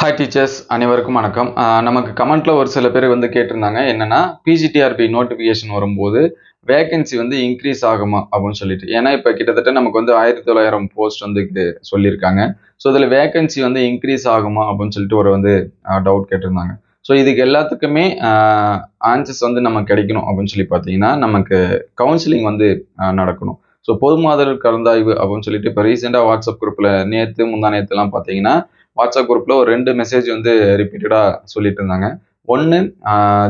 Hi teachers அனைவருக்கும் வணக்கம். நமக்கு கமெண்ட்ல ஒரு சில பேர் வந்து கேட்டிருந்தாங்க. என்னன்னா பிஜிடிஆர்பி நோட்டிஃபிகேஷன் வரும்போது வேகன்சி வந்து இன்க்ரீஸ் ஆகுமா அப்படின்னு சொல்லிட்டு. ஏன்னா இப்போ கிட்டத்தட்ட நமக்கு வந்து ஆயிரத்தி தொள்ளாயிரம் போஸ்ட் வந்து சொல்லியிருக்காங்க. ஸோ இதில் வேகன்சி வந்து இன்க்ரீஸ் ஆகுமா அப்படின்னு சொல்லிட்டு ஒரு வந்து டவுட் கேட்டிருந்தாங்க. ஸோ இதுக்கு எல்லாத்துக்குமே ஆன்சர்ஸ் வந்து நமக்கு கிடைக்கணும் அப்படின்னு சொல்லி பார்த்தீங்கன்னா நமக்கு கவுன்சிலிங் வந்து நடக்கணும். ஸோ பொதுமாதல் கலந்தாய்வு அப்படின்னு சொல்லிட்டு இப்போ ரீசெண்டாக வாட்ஸ்அப் குரூப்பில் நேற்று முந்தா நேற்றுலாம் பார்த்தீங்கன்னா வாட்ஸ்அப் குரூப்பில் ஒரு ரெண்டு மெசேஜ் வந்து ரிப்பீட்டடாக சொல்லிட்டு இருந்தாங்க. ஒன்று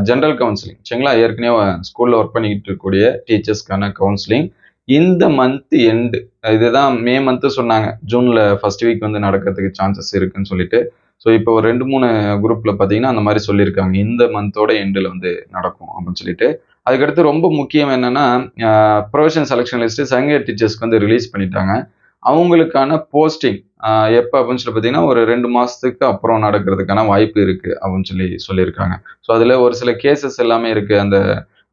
ஜென்ரல் கவுன்சிலிங் சரிங்களா? ஏற்கனவே ஸ்கூலில் ஒர்க் பண்ணிக்கிட்டு இருக்கக்கூடிய டீச்சர்ஸ்க்கான கவுன்சிலிங் இந்த மந்த் எண்டு இதுதான் மே மந்த்து சொன்னாங்க. ஜூனில் ஃபர்ஸ்ட் வீக் வந்து நடக்கிறதுக்கு சான்சஸ் இருக்குன்னு சொல்லிட்டு. ஸோ இப்போ ஒரு ரெண்டு மூணு குரூப்பில் பார்த்தீங்கன்னா அந்த மாதிரி சொல்லியிருக்காங்க. இந்த மந்தோட எண்டில் வந்து நடக்கும் அப்படின்னு சொல்லிட்டு. அதுக்கடுத்து ரொம்ப முக்கியம் என்னென்னா ப்ரொஃபஷன் செலெக்ஷன் லிஸ்ட்டு சங்க டீச்சர்ஸ்க்கு வந்து ரிலீஸ் பண்ணிட்டாங்க. அவங்களுக்கான போஸ்டிங் எப்போ அப்படின்னு சொல்லி பார்த்தீங்கன்னா ஒரு ரெண்டு மாதத்துக்கு அப்புறம் நடக்கிறதுக்கான வாய்ப்பு இருக்குது அப்படின்னு சொல்லி சொல்லியிருக்காங்க. ஸோ அதில் ஒரு சில கேசஸ் எல்லாமே இருக்குது அந்த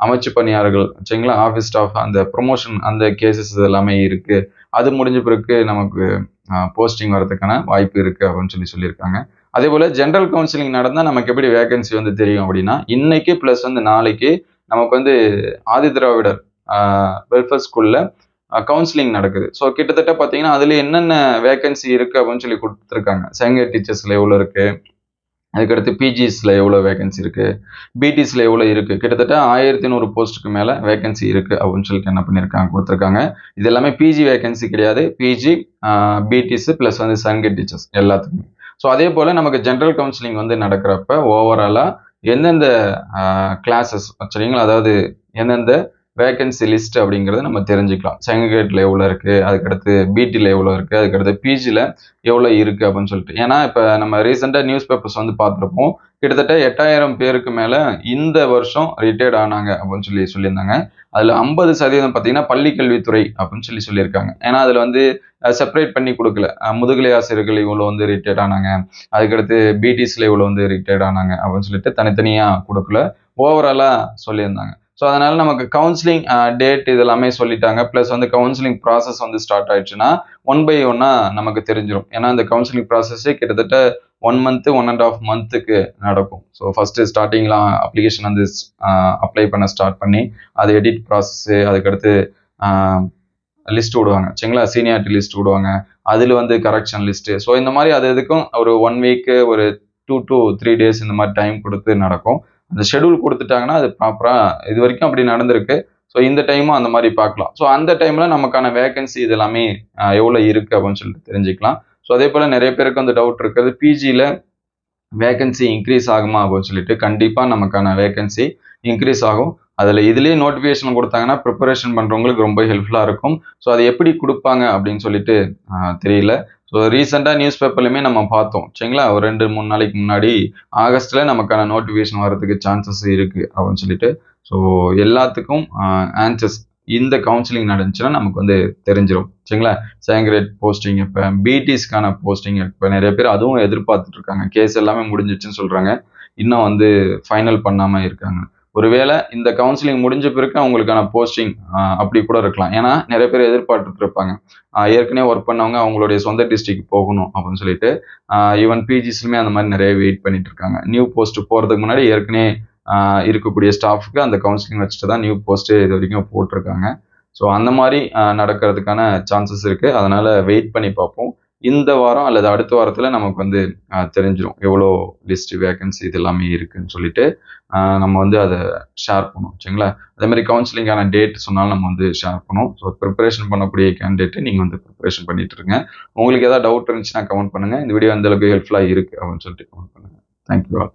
அமைச்சு பணியாளர்கள் சரிங்களா? ஆஃபீஸ் ஸ்டாஃப் அந்த ப்ரொமோஷன் அந்த கேசஸ் எல்லாமே இருக்குது அது முடிஞ்ச பிறகு நமக்கு போஸ்டிங் வரதுக்கான வாய்ப்பு இருக்குது அப்படின்னு சொல்லி சொல்லியிருக்காங்க. அதே போல் ஜென்ரல் கவுன்சிலிங் நடந்தால் நமக்கு எப்படி வேகன்சி வந்து தெரியும் அப்படின்னா இன்னைக்கு ப்ளஸ் வந்து நாளைக்கு நமக்கு வந்து ஆதி திராவிடர் வெல்ஃபேர் ஸ்கூலில் கவுன்சிலிங் நடக்குது. ஸோ கிட்டத்தட்ட பார்த்தீங்கன்னா அதில் என்னென்ன வேகன்சி இருக்குது அப்படின்னு சொல்லி கொடுத்துருக்காங்க. செகண்ட் டீச்சர்ஸில் எவ்வளோ இருக்குது அதுக்கடுத்து பிஜிஸில் எவ்வளோ வேகன்சி இருக்குது பிடிஸில் எவ்வளோ இருக்குது கிட்டத்தட்ட ஆயிரத்தி நூறு போஸ்ட்டுக்கு மேலே வேகன்சி இருக்குது அப்படின்னு சொல்லிட்டு என்ன பண்ணியிருக்காங்க கொடுத்துருக்காங்க. இது எல்லாமே பிஜி வேகன்சி கிடையாது. பிஜி பிடிஸு ப்ளஸ் வந்து சங்கர் டீச்சர்ஸ் எல்லாத்துக்குமே. ஸோ அதே போல் நமக்கு ஜென்ரல் கவுன்சிலிங் வந்து நடக்கிறப்ப ஓவராலாக எந்தெந்த கிளாஸஸ் சரிங்களா? அதாவது எந்தெந்த வேகன்சி லிஸ்ட் அப்படிங்கிறத நம்ம தெரிஞ்சுக்கலாம். செங்ககேட்டில் எவ்வளோ இருக்குது அதுக்கடுத்து பிடியில் எவ்வளோ இருக்குது அதுக்கடுத்து பிஜியில் எவ்வளோ இருக்குது அப்படின்னு சொல்லிட்டு. ஏன்னா இப்போ நம்ம ரீசெண்டாக நியூஸ் பேப்பர்ஸ் வந்து பார்த்துருப்போம். கிட்டத்தட்ட எட்டாயிரம் பேருக்கு மேலே இந்த வருஷம் ரிட்டையர்ட் ஆனாங்க அப்படின்னு சொல்லி சொல்லியிருந்தாங்க. அதில் ஐம்பது சதவீதம் பார்த்தீங்கன்னா பள்ளிக்கல்வித்துறை அப்படின்னு சொல்லி சொல்லியிருக்காங்க. ஏன்னா அதில் வந்து செப்பரேட் பண்ணி கொடுக்கல. முதுகலை ஆசிரியர்கள் இவ்வளோ வந்து ரிட்டையர்ட் ஆனாங்க. அதுக்கடுத்து பிடிஸில் இவ்வளோ வந்து ரிட்டையர்ட் ஆனாங்க அப்படின்னு சொல்லிட்டு தனித்தனியாக கொடுக்கல. ஓவராலாக சொல்லியிருந்தாங்க. ஸோ அதனால நமக்கு கவுன்சிலிங் டேட் இது எல்லாமே சொல்லிட்டாங்க. ப்ளஸ் வந்து கவுன்சிலிங் ப்ராசஸ் வந்து ஸ்டார்ட் ஆயிடுச்சுன்னா ஒன் பை ஒன்னா நமக்கு தெரிஞ்சிடும் ஏன்னா இந்த கவுன்சிலிங் ப்ராசஸே கிட்டத்தட்ட one month one and half மந்த்துக்கு நடக்கும். ஸோ ஃபஸ்ட்டு ஸ்டார்டிங்லாம் அப்ளிகேஷன் வந்து uh, அப்ளை பண்ண ஸ்டார்ட் பண்ணி அது எடிட் ப்ராசஸ்ஸு அதுக்கடுத்து um, லிஸ்ட் விடுவாங்க. சரிங்களா? சீனியாரிட்டி லிஸ்ட் விடுவாங்க. அதில் வந்து கரெக்ஷன் லிஸ்ட்டு ஸோ இந்த மாதிரி அது எதுக்கும் ஒரு ஒன் வீக்கு ஒரு டூ டூ த்ரீ டேஸ் இந்த மாதிரி டைம் கொடுத்து நடக்கும். அந்த ஷெடியூல் கொடுத்துட்டாங்கன்னா அது ப்ராப்பராக இது வரைக்கும் அப்படி நடந்திருக்கு. ஸோ இந்த டைமும் அந்த மாதிரி பார்க்கலாம். ஸோ அந்த டைமில் நமக்கான வேகன்சி இது எல்லாமே எவ்வளோ இருக்குது அப்படின்னு சொல்லிட்டு தெரிஞ்சுக்கலாம். ஸோ அதே போல் நிறைய பேருக்கு வந்து டவுட் இருக்குது. பிஜியில் வேகன்சி இன்க்ரீஸ் ஆகுமா அப்படின்னு சொல்லிட்டு கண்டிப்பாக நமக்கான வேகன்சி இன்க்ரீஸ் ஆகும். அதில் இதுலேயே நோட்டிஃபிகேஷன் கொடுத்தாங்கன்னா ப்ரிப்பரேஷன் பண்ணுறவங்களுக்கு ரொம்ப ஹெல்ப்ஃபுல்லாக இருக்கும். ஸோ அதை எப்படி கொடுப்பாங்க அப்படின்னு சொல்லிட்டு தெரியல. ஸோ ரீசெண்டாக நியூஸ் பேப்பர்லையுமே நம்ம பார்த்தோம். சரிங்களா? ஒரு ரெண்டு மூணு நாளைக்கு முன்னாடி ஆகஸ்ட்டில் நமக்கான நோட்டிஃபிகேஷன் வரதுக்கு சான்சஸ் இருக்குது அப்படின்னு சொல்லிட்டு. ஸோ எல்லாத்துக்கும் ஆன்சர்ஸ் இந்த கவுன்சிலிங் நடந்துச்சுன்னா நமக்கு வந்து தெரிஞ்சிடும் சரிங்களா? சேங்கரேட் போஸ்டிங் இப்போ பிடிஸ்க்கான போஸ்டிங் இப்போ நிறைய பேர் அதுவும் எதிர்பார்த்துட்டு இருக்காங்க. கேஸ் எல்லாமே முடிஞ்சிச்சுன்னு சொல்கிறாங்க இன்னும் வந்து ஃபைனல் பண்ணாமல் இருக்காங்க. ஒருவேளை இந்த கவுன்சிலிங் முடிஞ்ச பிறகு அவங்களுக்கான போஸ்டிங் அப்படி கூட இருக்கலாம். ஏன்னா நிறைய பேர் எதிர்பார்த்துட்டு இருப்பாங்க ஏற்கனவே ஒர்க் பண்ணவங்க அவங்களுடைய சொந்த டிஸ்ட்ரிக்ட் போகணும் அப்படின்னு சொல்லிட்டு ஈவன் பிஜிஸ்லுமே அந்த மாதிரி நிறைய வெயிட் பண்ணிட்டு இருக்காங்க. நியூ போஸ்ட் போகிறதுக்கு முன்னாடி ஏற்கனவே இருக்கக்கூடிய ஸ்டாஃப்க்கு அந்த கவுன்சிலிங் வச்சுட்டு தான் நியூ போஸ்ட்டு இது வரைக்கும் போட்டிருக்காங்க. ஸோ அந்த மாதிரி நடக்கிறதுக்கான சான்சஸ் இருக்குது அதனால் வெயிட் பண்ணி பார்ப்போம். இந்த வாரம் அல்லது அடுத்த வாரத்தில் நமக்கு வந்து தெரிஞ்சிடும் எவ்வளோ லிஸ்ட் வேகன்சி இது எல்லாமே இருக்குன்னு சொல்லிட்டு நம்ம வந்து அதை ஷேர் பண்ணுவோம். சரிங்களா? அதே மாதிரி கவுன்சிலிங்கான டேட் சொன்னாலும் நம்ம வந்து ஷேர் பண்ணுவோம். ஸோ ப்ரிப்பரேஷன் பண்ணக்கூடிய கேண்டிடேட்டு நீங்கள் வந்து ப்ரிப்பரேஷன் பண்ணிட்டு இருங்க. உங்களுக்கு ஏதாவது டவுட் இருந்துச்சுன்னா கமெண்ட் பண்ணுங்கள் இந்த வீடியோ அந்தளவுக்கு ஹெல்ப்ஃபுல்லாக இருக்குது அப்படின்னு சொல்லிட்டு கமெண்ட் பண்ணுங்கள் தேங்க்யூ ஆல்